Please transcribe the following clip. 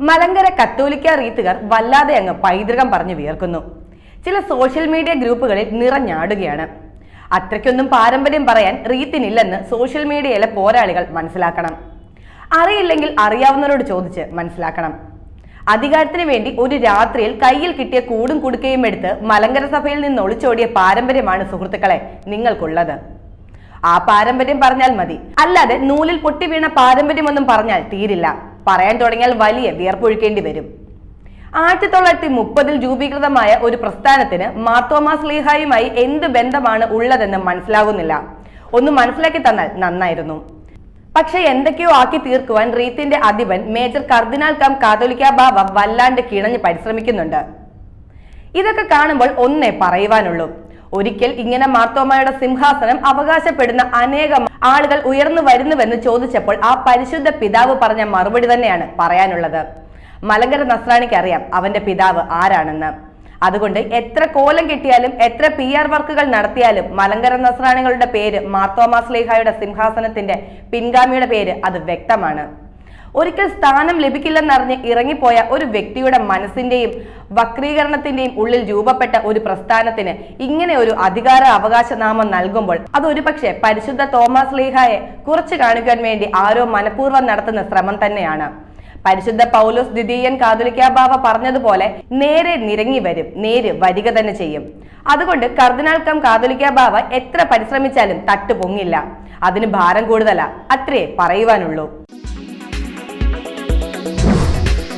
മലങ്കര കത്തോലിക്ക റീത്തുകാർ വല്ലാതെ അങ്ങ് പൈതൃകം പറഞ്ഞു വിയർക്കുന്നു. ചില സോഷ്യൽ മീഡിയ ഗ്രൂപ്പുകളിൽ നിറഞ്ഞാടുകയാണ്. അത്രയ്ക്കൊന്നും പാരമ്പര്യം പറയാൻ റീത്തിനില്ലെന്ന് സോഷ്യൽ മീഡിയയിലെ പോരാളികൾ മനസ്സിലാക്കണം. അറിയില്ലെങ്കിൽ അറിയാവുന്നവരോട് ചോദിച്ച് മനസ്സിലാക്കണം. അധികാരത്തിന് വേണ്ടി ഒരു രാത്രിയിൽ കയ്യിൽ കിട്ടിയ കൂടും കുടുക്കയും എടുത്ത് മലങ്കര സഭയിൽ നിന്ന് ഒളിച്ചോടിയ പാരമ്പര്യമാണ് സുഹൃത്തുക്കളെ നിങ്ങൾക്കുള്ളത്. ആ പാരമ്പര്യം പറഞ്ഞാൽ മതി. അല്ലാതെ നൂലിൽ പൊട്ടി വീണ പാരമ്പര്യമൊന്നും പറഞ്ഞാൽ തീരില്ല. പറയാൻ തുടങ്ങിയാൽ വലിയ വിയർപ്പൊഴുക്കേണ്ടി വരും. ആയിരത്തി തൊള്ളായിരത്തി മുപ്പതിൽ രൂപീകൃതമായ ഒരു പ്രസ്ഥാനത്തിന് മാർത്തോമാ സ്ലീഹായുമായി എന്ത് ബന്ധമാണ് ഉള്ളതെന്ന് മനസ്സിലാകുന്നില്ല. ഒന്ന് മനസ്സിലാക്കി തന്നാൽ നന്നായിരുന്നു. പക്ഷെ എന്തൊക്കെയോ ആക്കി തീർക്കുവാൻ റീത്തിന്റെ അധിപൻ മേജർ കർദിനാൾ കം കാതോലിക്ക ബാബ വല്ലാണ്ട് കിണഞ്ഞ് പരിശ്രമിക്കുന്നുണ്ട്. ഇതൊക്കെ കാണുമ്പോൾ ഒന്നേ പറയുവാനുള്ളൂ. ഒരിക്കൽ ഇങ്ങനെ മാർത്തോമയുടെ സിംഹാസനം അവകാശപ്പെടുന്ന അനേകം ആളുകൾ ഉയർന്നു വരുന്നുവെന്ന് ചോദിച്ചപ്പോൾ ആ പരിശുദ്ധ പിതാവ് പറഞ്ഞ മറുപടി തന്നെയാണ് പറയാനുള്ളത്. മലങ്കര നസ്രാണിക്ക് അറിയാം അവന്റെ പിതാവ് ആരാണെന്ന്. അതുകൊണ്ട് എത്ര കോലം കിട്ടിയാലും എത്ര പി ആർ വർക്കുകൾ നടത്തിയാലും മലങ്കര നസ്രാണികളുടെ പേര് മാർത്തോമാ സ്ലീഹായുടെ സിംഹാസനത്തിന്റെ പിൻഗാമിയുടെ പേര് അത് വ്യക്തമാണ്. ഒരിക്കൽ സ്ഥാനം ലഭിക്കില്ലെന്നറിഞ്ഞ് ഇറങ്ങിപ്പോയ ഒരു വ്യക്തിയുടെ മനസ്സിന്റെയും വക്രീകരണത്തിന്റെയും ഉള്ളിൽ രൂപപ്പെട്ട ഒരു പ്രസ്ഥാനത്തിന് ഇങ്ങനെ ഒരു അധികാര അവകാശ നാമം നൽകുമ്പോൾ അത് ഒരുപക്ഷെ പരിശുദ്ധ തോമസ് ലീഹായെ കുറച്ചു കാണിക്കാൻ വേണ്ടി ആരോ മനഃപൂർവം നടത്തുന്ന ശ്രമം തന്നെയാണ്. പരിശുദ്ധ പൗലോസ് ദ്വിതീയൻ കാതുലിക്ക ബാബ പറഞ്ഞതുപോലെ നേരെ നിരങ്ങി വരും നേര് വരിക തന്നെ ചെയ്യും. അതുകൊണ്ട് കർദിനാൾ കം കാതുലിക്ക ബാബ എത്ര പരിശ്രമിച്ചാലും തട്ടു പൊങ്ങില്ല അതിന് ഭാരം കൂടുതലാ അത്രേ പറയുവാനുള്ളൂ.